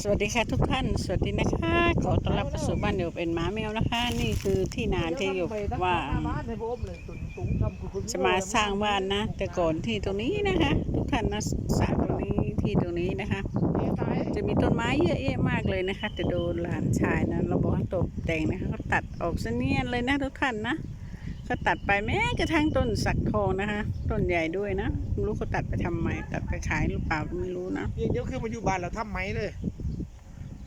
สวัสดีค่ะทุกท่าน สวัสดีนะคะ ขอต้อนรับเข้าสู่บ้านเดี๋ยวเป็นหมาแมวนะคะ นี่คือที่นาที่อยู่ว่าจะมาสร้างบ้านนะ แต่ก่อนที่ตรงนี้นะคะ ทุกท่านนะสระตรงนี้ที่ตรงนี้นะคะ จะมีต้นไม้เยอะแยะมากเลยนะคะ แต่โดนหลานชายนะเราบอกให้ตกแต่งนะคะเขาตัดออกซะเนียนเลยนะทุกท่านนะเขาตัดไปแม้กระทั่งต้นสักทองนะคะ ต้นใหญ่ด้วยนะไม่รู้เขาตัดไปทำไมตัดไปขายหรือเปล่าไม่รู้นะเดี๋ยวคือปัจจุบันเราทำไหมเลย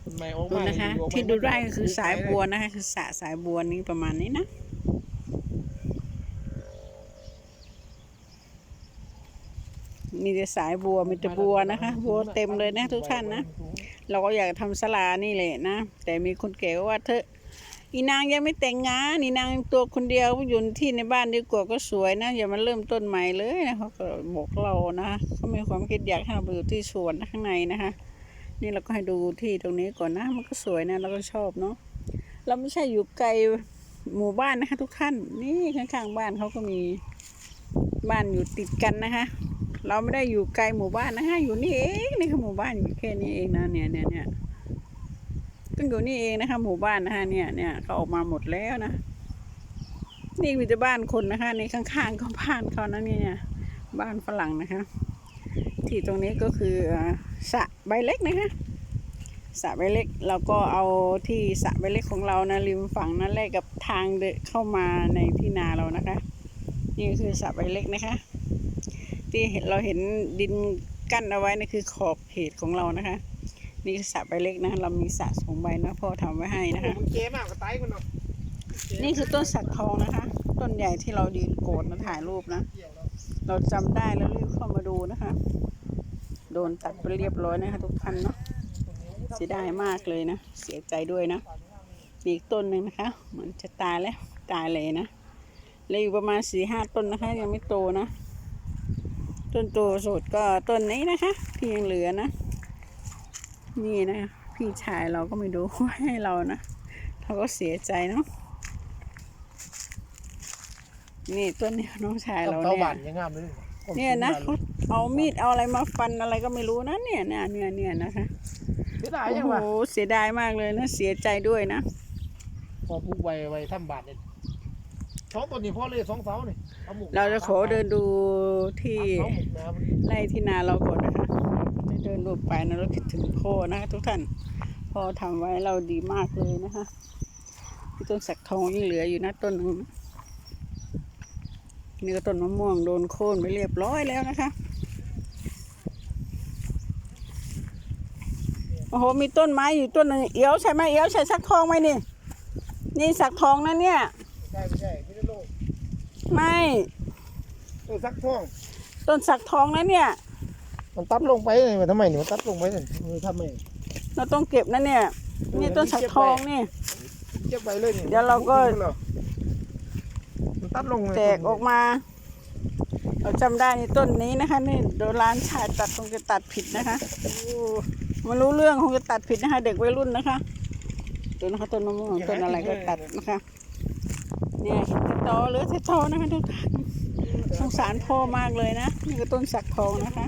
ดูมานะคะอยู่ออกมาที่ดูได้ก็คือสายบัวนะคะ คือสระสายบัวนี้ประมาณนี้นะมีแต่สายบัวมีแต่บัวนะคะ บัวเต็มเลยนะทุกท่านนะ เราก็อยากทำสลานี่แหละนะ แต่มีคนแก่ว่าเธออีนางยังไม่แต่งงานอีนางตัวคนเดียวอยู่ที่ในบ้านดีกว่าก็สวยนะ อย่ามาเริ่มต้นใหม่เลยนะเขาก็บอกเรานะเขามีความคิดอยากให้เราไปอยู่ที่สวนข้างในนะคะ นี่เราก็ให้ดูที่ตรงนี้ก่อนนะ มันก็สวยนะเราก็ชอบเนาะเราไม่ใช่อยู่ไกลหมู่บ้านนะคะ ทุกท่าน นี่ข้างๆบ้านเขาก็มีบ้านอยู่ติดกันนะคะ เราไม่ได้อยู่ไกลหมู่บ้านนะคะอยู่นี่เองนี่คือหมู่บ้านอยู่แค่นี้เองนะเนี่ยเนี่ยเนี่ยก็อยู่นี่เองนะคะ หมู่บ้านนะคะเนี่ยเนี่ยเขาออกมาหมดแล้วนะนี่มีแต่บ้านคนนะคะในข้างๆก็บ้านเขานะเนี่ยบ้านฝรั่งนะคะ ที่ตรงนี้ก็คืออ่าสระใบเล็กนะคะสระใบเล็กเราก็เอาที่สระใบเล็กของเรานะริมฝั่งนั้นแลกกับทางเดินเข้ามาในที่นาเรานะคะ นี่ก็คือสระใบเล็กนะคะ ที่เห็นเราเห็นดินกั้นเอาไว้นี่คือขอบเขตของเรานะคะ นี่คือสระใบเล็กนะ เรามีสระสองใบนะพ่อทำไว้ให้นะคะมันเจ๊มากกว่าไตคนเนาะนี่คือต้นสักทองนะคะ ต้นใหญ่ที่เรายืนโกนมาถ่ายรูปนะ เราจำได้แล้วรีบเข้ามาดูนะคะ โดนตัดไปเรียบร้อยนะคะทุกท่านเนาะเสียดายมากเลยนะ เสียใจด้วยนะมีอีกต้นหนึ่งนะคะ เหมือนจะตายแล้วตายเลยนะเลยอยู่ประมาณสี่ห้าต้นนะคะ ยังไม่โตนะ ต้นโตสุดก็ต้นนี้นะคะที่ยังเหลือนะ นี่นะ พี่ชายเราก็ไม่ดูให้เรานะเขาก็เสียใจเนาะ นี่ต้นนี้น้องชายเราเต้าเนี่บายนยังงามเลยเนี่ยนะเขาเอามีดเอาอะไรมาฟันอะไรก็ไม่รู้นะเนี่ยเนี่ยเนี่ยเนี่ยนะคะเสียดายโอ้ยังโหวะเสียดายมากเลยนะเสียใจด้วยนะพอปลูกไว้ไว้ทำบาทเนี่ยสองต้นนี่พ่อเลยสองเสาเนี่ยอหมกเราจะขอเดินดูที่สามเสาหมกนะมันไร่ที่นาเราก่อนนะคะจะเดินรูปไปนะเราคิดถึงพ่อนะคะทุกท่านพ่อทำไว้เราดีมากเลยนะคะที่ต้นสักทองยังเหลืออยู่นะต้นหนึงนะ นี่ก็ต้นมะม่วงโดนโค่นไปเรียบร้อยแล้วนะคะ โอ้โห มีต้นไม้อยู่ต้นหนึ่งเอี้ยวใช่ไหมเอี้ยวใช่สักทองไหมนี่ นี่สักทองนะเนี่ย ใช่ไม่ใช่ไม่ได้โลกไม่เออสักท่องต้นสักทองนะเนี่ย มันตัดลงไปเลยมันทำไมเนี่ยมันตัดลงไปเลยมันทำไมเราต้องเก็บนะเนี่ย นี่ต้นสักทองนี่ เก็บไปเลยนี่เดี๋ยวเราก็มัน ตัดลงเลยแตกออกมา เราจำได้ในต้นนี้นะคะ นี่โดนร้านชายตัดคงจะตัดผิดนะคะโอ้มันรู้เรื่องคงจะตัดผิดนะคะ เด็กวัยรุ่นนะคะดูนะคะต้นมะม่วงต้นอะไรก็ตัดนะคะเนี่ยเห็นแต่ตอเหลือแต่ตอนะคะทุกท่านสงสารพ่อมากเลยนะนี่ก็ต้นสักทองนะคะ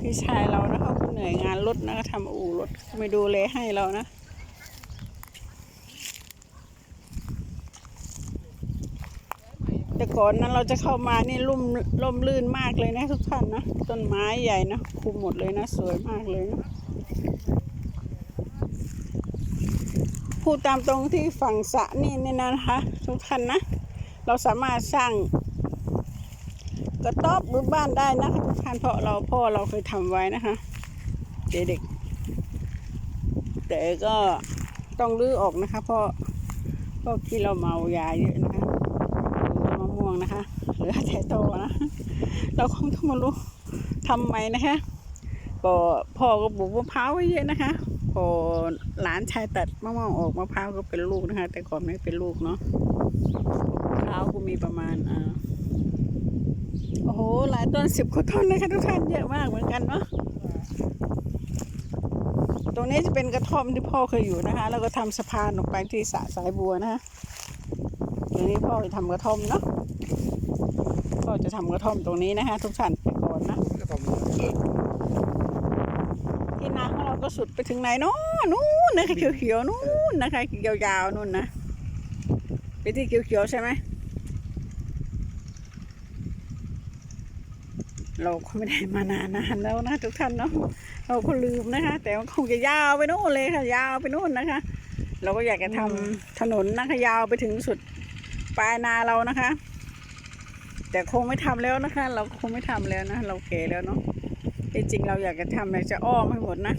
พี่ชายเรานะคะเขาเหนื่อยงานรถนะคะทำอู่รถไม่ดูแลให้เรานะ แต่ก่อนนั้นเราจะเข้ามานี่ลุ่มล่มลื่นมากเลยนะทุกท่านนะต้นไม้ใหญ่นะคุมหมดเลยนะสวยมากเลยนะพูดตามตรงที่ฝั่งสะนี่นี่นะคะทุกท่านนะ เราสามารถสร้างกระต๊อบหรือบ้านได้นะคะทุกท่านเพราะเราพ่อเราเคยทำไว้นะคะเด็กๆแต่ก็ต้องรื้อออกนะคะเพราะเพราะที่เราเมายาเยอะนะคะดูต้นมะม่ว งนะคะเหลือแต่โตนะ เราคงต้องมารู้ทำไมนะคะก็พ่อก็ปลูกมะพร้าวไว้เยอะนะคะพอหลานชายตัดมะม่วงออกมะพร้าวก็เป็นลูกนะคะ แต่ก่อนไม่เป็นลูกเนาะมะพร้าวก็มีประมาณอ่าโอ้โหหลายต้นสิบกว่าต้นเลยค่ะทุกท่านเยอะมากเหมือนกันเนาะตรงนี้จะเป็นกระท่อมที่พ่อเคยอยู่นะคะ แล้วก็ทำสะพานออกไปที่สระสายบัวนะคะตรงนี้พ่อจะทำกระท่อมเนาะ ทำกระท่อมตรงนี้นะคะ ทุกท่านแต่ก่อนนะก็ทำที่นาเขาก็สุดไปถึงไหนเนาะนู่นนะคะเขียวๆนู่นนะคะยาวๆนู่นนะไปที่เขียวๆใช่ไหมเราก็ไม่ได้มานานๆแล้วนะทุกท่านเนาะเราก็ลืมนะคะ แต่มันคงจะยาวไปนู่นเลยค่ะ ยาวไปนู่นนะคะ เราก็อยากจะทำถนนนะคะยาวไปถึงสุดปลายนาเรานะคะ แต่คงไม่ทำแล้วนะคะ เราคงไม่ทำแล้วนะ เราแก่แล้วเนาะจริงๆเราอยากจะทำอยากจะอ้อมให้หมดนะ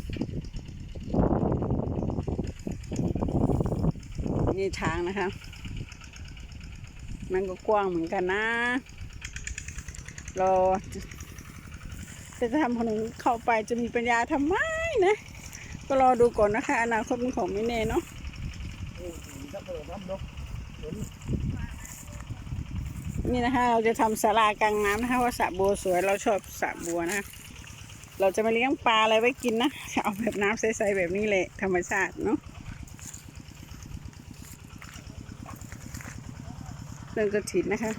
นี่ทางนะคะ มันก็กว้างเหมือนกันนะ เราจะทำถนนเข้าไปจะมีปัญญาทำไมนะ ก็รอดูก่อนนะคะ อนาคตของไม่แน่เนาะ นี่นะคะ เราจะทำศาลากลางน้ำนะคะว่าสระบัวสวยเราชอบสระบัวนะ เราจะม่เลี้ยงปลาอะไรไว้กินนะเอาแบบน้ำใสๆแบบนี้เลยธรรมชาติเนาะเรื่องกระถินนะคะ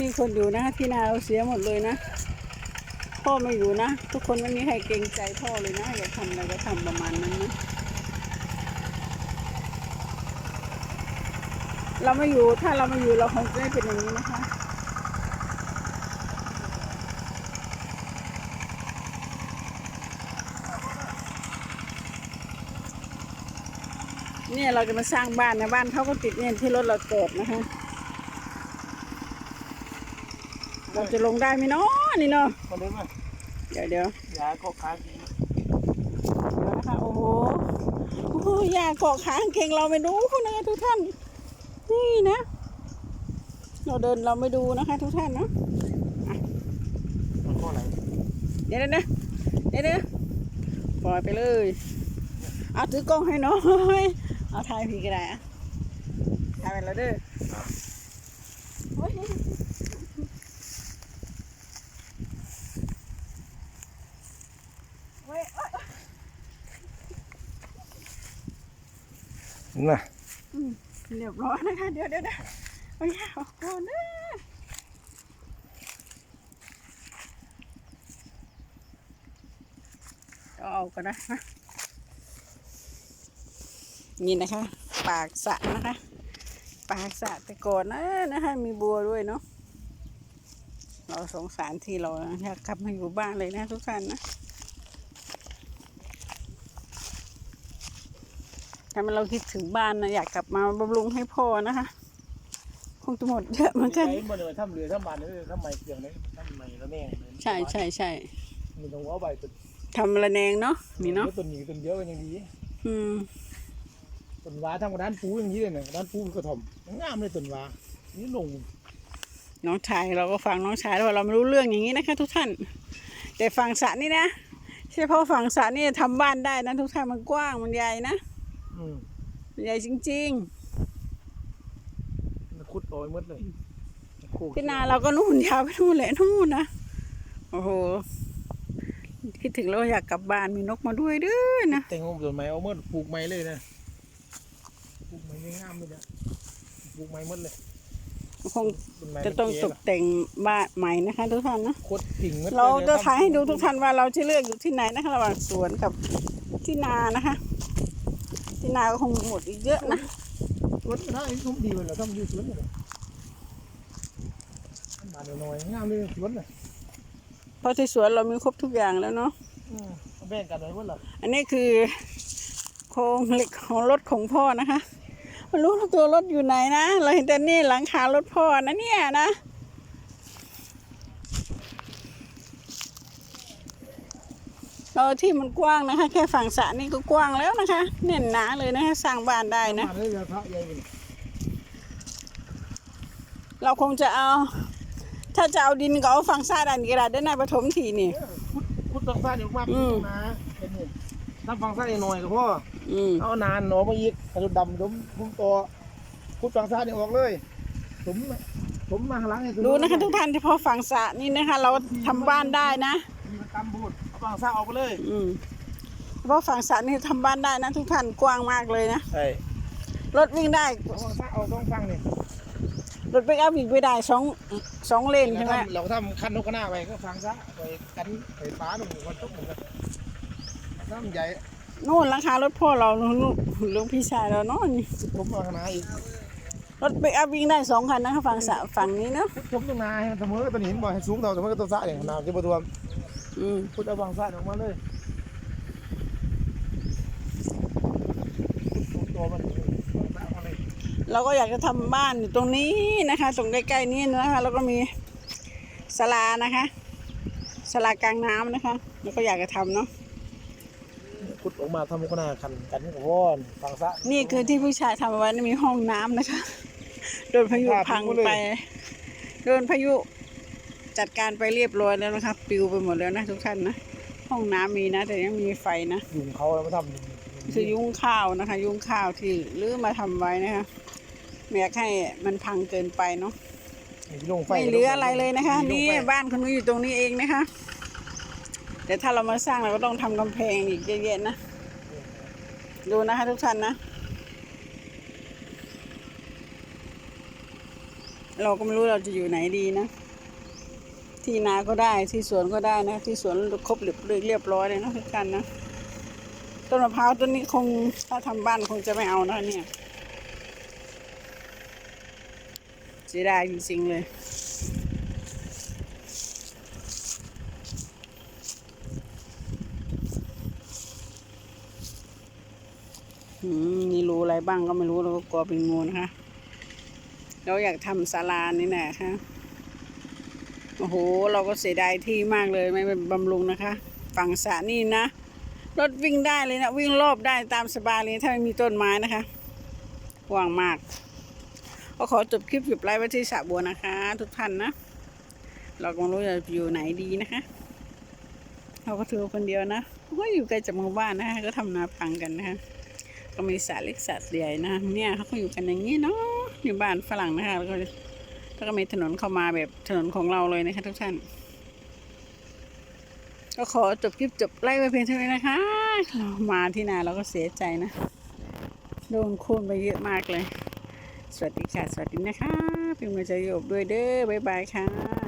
มีคนอยู่นะคะที่นาเราเสียหมดเลยนะ พ่อไม่อยู่นะ ทุกคนไม่มีใครเกรงใจพ่อเลยนะ อยากทำอะไรก็ทำประมาณนั้นนะ เราไม่อยู่ถ้าเราไม่อยู่เราคงจะไม่เป็นอย่างนี้นะคะ เนี่ยเราจะมาสร้างบ้านนะบ้านเขาก็ติดเนี่ยที่รถเราจอดนะคะ เราจะลงได้ไหมเนาะนี่เนาะมาเลยมาเดี๋ยวเดี๋ยวยาก็ค้างดีเดี๋ยวนะคะโอ้โหโอ้โหยาเกาะขางเก่งเราไม่ดูนะทุกท่าน นี่นะ เราเดินเราไม่ดูนะคะ ทุกท่านเนาะมันก็ไหลเดี๋ยวเดี๋ยวนะเดี๋ยวเดี๋ยวปล่อยไปเลย เอาถือกล้องให้หน้อยเอาถ่ายพี่ก็ได้อะถ่ายไปแล้วเด้อโอ้ยโอ้ยโอ้ยน่ะ เรียบร้อยนะคะ เดี๋ยวเดี๋ยวเดี๋ยวเอายาวก่อนนะเอาออกก่อนนะนะนี่นะคะ ปากสระนะคะ ปากสระแต่ก่อนนะนะคะมีบัวด้วยเนาะเราสงสารที่เราอยากกลับมาอยู่บ้านเลยนะทุกท่านนะ ทำให้เราคิดถึงบ้านนะอยากกลับมาบำรุงให้พ่อนะคะ คงจะหมดเยอะเหมือนกันไอ้บ่เลยทำเรือทำบานเลยทำไมเกียงเลยทำไมละแม่ใช่ใช่ใช่มีตรงเอาใบต้นทำระแนงเนาะนี่เนาะต้นนี้ต้นเยอะกันยังดีอืมต้นว้าทำกับด้านปูอย่างนี้เลยนะด้านปูกระถมงามเลยต้นว้านี่ลงน้องชายเราก็ฟังน้องชายแล้วว่าเราไม่รู้เรื่องอย่างนี้นะคะ ทุกท่าน แต่ฝั่งสระนี่นะเฉพาะฝั่งสระนี่ทำบ้านได้นะทุกท่านมันกว้างมันใหญ่นะอืมมัน ใหญ่จริงขุดโอยหมดเลยๆที่นาเราก็นู่นยาวไปนู่นแหละนู่นนะโอ้โหคิดถึงแล้วอยากกลับบ้านมีนกมาด้วยด้วยนะแต่งงต้นไม้เอาหมดปลูกไม้เลยนะปลูกไม้งามเลยนะปลูกไม้หมดเลยคงจะต้องตกแต่งบ้านใหม่นะคะทุกท่านนะขุดกิ่งหมดลยเราจะถ่ายให้ดูทุกท่านว่าเราจะเลือกอยู่ที่ไหนนะคะระหว่างสวนกับที่นานะคะ ที่นาก็คงหมดอีกเยอะนะสวนถ้าไอ้ทุ่มดีเลยเหรอทำอยู่สวนเลยบานหน่อยงามเลยสวนเลยเพราะที่สวนเรามีครบทุกอย่างแล้วเนาะแบ่งกันไว้หมดเลยอันนี้คือโครงเหล็กของรถของพ่อนะคะไม่รู้ว่าตัวรถอยู่ไหนนะ เราเห็นแต่นี่หลังคารถพ่อนะเนี่ยนะ เราที่มันกว้างนะคะ แค่ฝั่งสระนี่ก็กว้างแล้วนะคะ เน่นหนาเลยนะคะสร้างบ้านได้นะมาเลยพระใหญ่เลยเราคงจะเอา ถ้าจะเอาดินก็เอาฝั่งซ้ายดันกระดาษด้านหน้าปฐมทีนี่ขุดขุดฟังซ่าเดี๋ยวมากอืมนะเป็นนี่ทำฟังซ่าหน่อยกับพ่ออืมเอานานหนอมาอีกกระดุดดำดมพุ่มตัวขุดฟังซ่าเดี๋ยวออกเลยผมผมมาข้างหลังให้ดูนะคะทุกท่านเฉพาะฝั่งสระนี่นะคะ เราทำบ้านได้นะมีกำบูด เอาฟังซ่าออกไปเลย อืมเฉพาะฝั่งสระนี่ทำบ้านได้นะทุกท่านกว้างมากเลยนะใช่รถวิ่งได้เอาฟังซ่าเอาต้องฟังนี่รถไปอัพอีกไม่ได้สองสองเลนใช่ไหมเราก็ทำคันนกกระหน้าไปก็ฟังซะไปกันไปฟ้าหนุ่มคนทุกหนุ่มกันน้ำใหญ่นู่นราคารถพ่อเรานู่นลุงพี่ชายเราเนาะนี่ผมเอาขนาดอีกรถไปอัพวิ่งได้สองคันนะคะฝั่งสะฝั่งนี้เนาะผมต้องนาให้เสมอตัวนี้เห็นบ่ให้สูงเท่าเสมอกับตัวซะเนี่ยนาจะบ่ท่วม อืมพุทธเอาวางซะออกมาเลยพุทธตัวมันซะออกมาเลยเราก็อยากจะทำบ้านอยู่ตรงนี้นะคะ ตรงใกล้ๆนี้นะคะ แล้วก็มีศาลานะคะศาลากลางน้ำนะคะ แล้วก็อยากจะทำเนาะพุทธออกมาทำนกกระหน้าคันกันกับว่อนฟังซะนี่คือที่ผู้ชายทำเอาไว้นะมีห้องน้ำนะคะ โดนพายุพังไป โดนพายุ จัดการไปเรียบร้อยแล้วนะคะปลิวไปหมดแล้วนะทุกท่านนะห้องน้ำมีนะ แต่ยังมีไฟนะยุงเขาแล้วมาทำคือยุ้งข้าวนะคะ ยุ้งข้าวที่รื้อมาทำไว้นะคะไม่อยากให้มันพังเกินไปเนาะลงไฟไม่เหลืออะไรเลยนะคะลงนี่ไฟบ้านคนนี้อยู่ตรงนี้เองนะคะ แต่ถ้าเรามาสร้างเราก็ต้องทำกำแพงอีกเยอะๆนะดูนะคะทุกท่านนะเราก็ไม่รู้เราจะอยู่ไหนดีนะ ที่นาก็ได้ที่สวนก็ได้นะ ที่สวนครบเรียบเรียบร้อยเลยนะทุกท่านนะต้นมะพร้าวต้นนี้คงถ้าทำบ้านคงจะไม่เอานะเนี่ยเสียดายจริงๆเลยมีรูอะไรบ้างก็ไม่รู้เราก็กลัวเป็นงูนะคะ เราอยากทำศาลานี่แหละค่ะ โอ้โห เราก็เสียดายที่มากเลยไม่เป็นบำรุงนะคะ ฝั่งสระนี่นะ รถวิ่งได้เลยนะ วิ่งรอบได้ตามสบายเลยถ้าไม่มีต้นไม้นะคะว้างมาก ก็ขอจบคลิปหยุดไลฟ์ไว้ที่สระบัวนะคะ ทุกท่านนะ เราก็ไม่รู้จะอยู่ไหนดีนะคะ เราก็ถือคนเดียวนะก็อยู่ใกล้จากหมู่บ้านนะคะ ก็ทำนาพังกันนะคะ ก็มีสระเล็กสระใหญ่นะ เนี่ยเขาก็อยู่กันอย่างนี้เนาะอยู่บ้านฝรั่งนะคะแล้วก็ แล้วก็มีถนนเข้ามาแบบถนนของเราเลยนะคะทุกท่าน ก็ขอจบคลิปจบไล่ไว้เพียงเท่านี้นะคะามาที่นาเราก็เสียใจนะโดนคูนไปเยอะมากเลย สวัสดีค่ะ สวัสดีนะคะเป็นกำลังใจโยบด้วยเด้อบ๊ายบายค่ะ